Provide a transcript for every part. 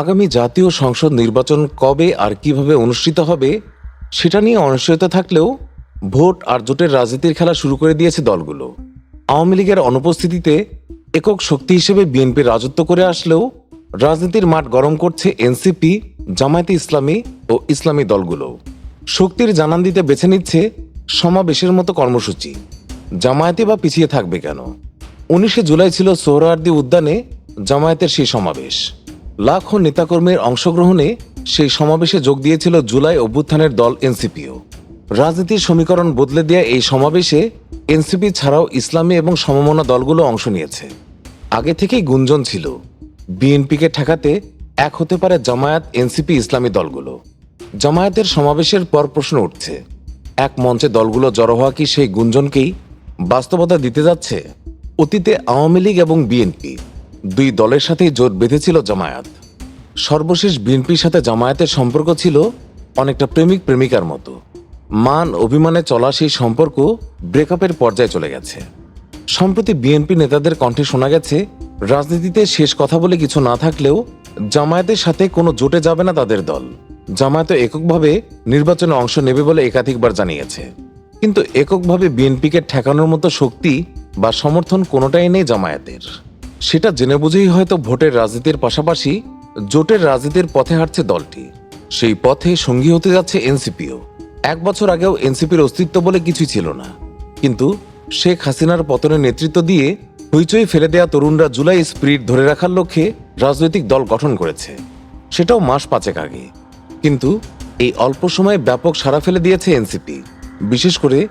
আগামী জাতীয় সংসদ নির্বাচন কবে আর কীভাবে অনুষ্ঠিত হবে, সেটা নিয়ে অনিশ্চয়তা থাকলেও ভোট আর জোটের রাজনীতির খেলা শুরু করে দিয়েছে দলগুলো। আওয়ামী লীগের অনুপস্থিতিতে একক শক্তি হিসেবে বিএনপি রাজত্ব করে আসলেও রাজনীতির মাঠ গরম করছে এনসিপি, জামায়াতে ইসলামী ও ইসলামী দলগুলো। শক্তির জানান দিতে বেছে নিচ্ছে সমাবেশের মতো কর্মসূচি। জামায়াতে বা পিছিয়ে থাকবে কেন? উনিশে জুলাই ছিল সোহরাওয়ার্দী উদ্যানে জামায়াতের সেই সমাবেশ। লাখো নেতাকর্মীর অংশগ্রহণে সেই সমাবেশে যোগ দিয়েছিল জুলাই অভ্যুত্থানের দল এনসিপিও। রাজনীতির সমীকরণ বদলে দেওয়া এই সমাবেশে এনসিপি ছাড়াও ইসলামী এবং সমমনা দলগুলো অংশ নিয়েছে। আগে থেকেই গুঞ্জন ছিল, বিএনপিকে ঠেকাতে এক হতে পারে জামায়াত এনসিপি ইসলামী দলগুলো। জামায়াতের সমাবেশের পর প্রশ্ন উঠছে, এক মঞ্চে দলগুলো জড়ো হওয়া কি সেই গুঞ্জনকেই বাস্তবতা দিতে যাচ্ছে? অতীতে আওয়ামী লীগ এবং বিএনপি দুই দলের সাথেই জোট বেঁধেছিল জামায়াত। সর্বশেষ বিএনপির সাথে জামায়াতের সম্পর্ক ছিল অনেকটা প্রেমিক প্রেমিকার মতো। মান অভিমানে চলা সেই সম্পর্ক ব্রেকআপের পর্যায়ে চলে গেছে। সম্প্রতি বিএনপি নেতাদের কণ্ঠে শোনা গেছে, রাজনীতিতে শেষ কথা বলে কিছু না থাকলেও জামায়াতের সাথে কোনো জোটে যাবে না তাদের দল। জামায়াত এককভাবে নির্বাচনে অংশ নেবে বলে একাধিকবার জানিয়েছে। কিন্তু এককভাবে বিএনপিকে ঠেকানোর মতো শক্তি বা সমর্থন কোনোটাই নেই জামায়াতের। সেটা জেনে বুঝেই হয়তো ভোটের রাজনীতির পাশাপাশি জোটের রাজনীতির পথে হাঁটছে দলটি। সেই পথে সঙ্গী হতে যাচ্ছে এনসিপিও। এক বছর আগেও এনসিপির অস্তিত্ব বলে কিছুই ছিল না। কিন্তু শেখ হাসিনার পতনের নেতৃত্ব দিয়ে হইচই ফেলে দেয়া তরুণরা জুলাই স্পিরিট ধরে রাখার লক্ষ্যে রাজনৈতিক দল গঠন করেছে। সেটাও মাস পাঁচেক আগে। কিন্তু এই অল্প সময়ে ব্যাপক সাড়া ফেলে দিয়েছে এনসিপি। বিশেষ করে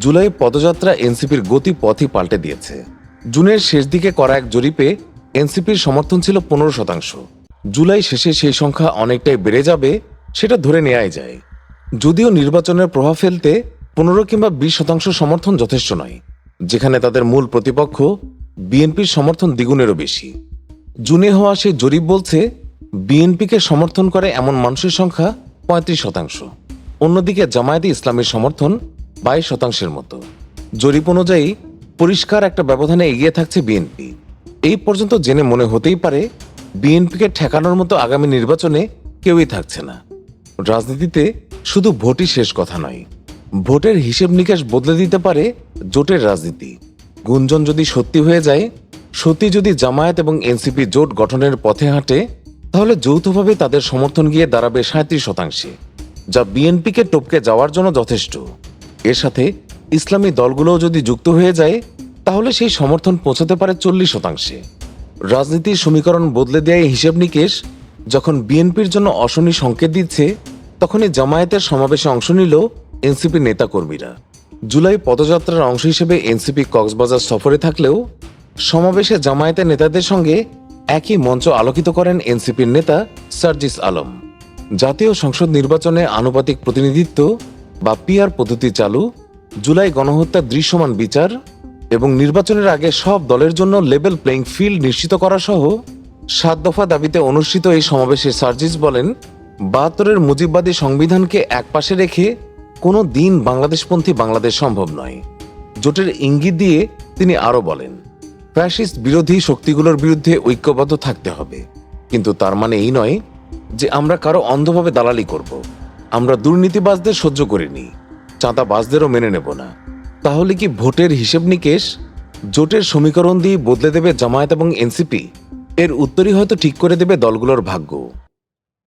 জুলাই পদযাত্রা এনসিপির গতি পথই পাল্টে দিয়েছে। জুনের শেষ দিকে করা এক জরিপে এনসিপির সমর্থন ছিল পনেরো শতাংশ। জুলাই শেষে সেই সংখ্যা অনেকটাই বেড়ে যাবে, সেটা ধরে নেওয়াই যায়। যদিও নির্বাচনের প্রভাব ফেলতে পনেরো কিংবা বিশ শতাংশ সমর্থন যথেষ্ট নয়, যেখানে তাদের মূল প্রতিপক্ষ বিএনপির সমর্থন দ্বিগুণেরও বেশি। জুনে হওয়া সেই জরিপ বলছে, বিএনপিকে সমর্থন করে এমন মানুষের সংখ্যা পঁয়ত্রিশ শতাংশ। অন্যদিকে জামায়াতে ইসলামের সমর্থন বাইশ শতাংশের মতো। জরিপ অনুযায়ী পরিষ্কার একটা ব্যবধানে এগিয়ে থাকছে বিএনপি এই পর্যন্ত জেনে মনে হতেই পারে বিএনপিকে ঠেকানোর মতো আগামী নির্বাচনে কেউই থাকছে না। রাজনীতিতে শুধু ভোটই শেষ কথা নয়, ভোটের হিসেব নিকেশ বদলে দিতে পারে জোটের রাজনীতি। গুঞ্জন যদি সত্যি হয়ে যায়, সত্যি যদি জামায়াত এবং এনসিপি জোট গঠনের পথে হাঁটে, তাহলে যৌথভাবে তাদের সমর্থন গিয়ে দাঁড়াবে সাঁত্রিশ শতাংশে, যা বিএনপিকে টপকে যাওয়ার জন্য যথেষ্ট। এর সাথে ইসলামী দলগুলোও যদি যুক্ত হয়ে যায়, তাহলে সেই সমর্থন পৌঁছাতে পারে চল্লিশ শতাংশে। রাজনীতির সমীকরণ বদলে দেয় হিসেব নিকেশ, যখন বিএনপির জন্য অশনি সংকেত দিচ্ছে, তখনই জামায়াতের সমাবেশে অংশ নিল এনসিপি নেতাকর্মীরা। জুলাই পদযাত্রার অংশ হিসেবে এনসিপি কক্সবাজার সফরে থাকলেও, সমাবেশে জামায়াতের নেতাদের সঙ্গে একই মঞ্চ আলোকিত করেন এনসিপির নেতা সার্জিস আলম। জাতীয় সংসদ নির্বাচনে আনুপাতিক প্রতিনিধিত্ব বা পিআর পদ্ধতি চালু জুলাই গণহত্যার দৃশ্যমান বিচার এবং নির্বাচনের আগে সব দলের জন্য লেভেল প্লেইং ফিল্ড নিশ্চিত করা সহ সাত দফা দাবিতে অনুষ্ঠিত এই সমাবেশে সার্জিস বলেন, বাহাত্তরের মুজিববাদী সংবিধানকে একপাশে রেখে কোনো দিন বাংলাদেশপন্থী বাংলাদেশ সম্ভব নয়। জোটের ইঙ্গিত দিয়ে তিনি আরও বলেন, ফ্যাসিস্ট বিরোধী শক্তিগুলোর বিরুদ্ধে ঐক্যবদ্ধ থাকতে হবে। কিন্তু তার মানে এই নয় যে আমরা কারও অন্ধভাবে দালালি করব। আমরা দুর্নীতিবাজদের সহ্য করিনি চাঁদাবাজদেরও মেনে নেব না। তাহলে কি ভোটের হিসেব নিকেশ? জোটের সমীকরণ দিয়ে বদলে দেবে জামায়াত এবং এনসিপি? এর উত্তরই হয়তো ঠিক করে দেবে দলগুলোর ভাগ্য।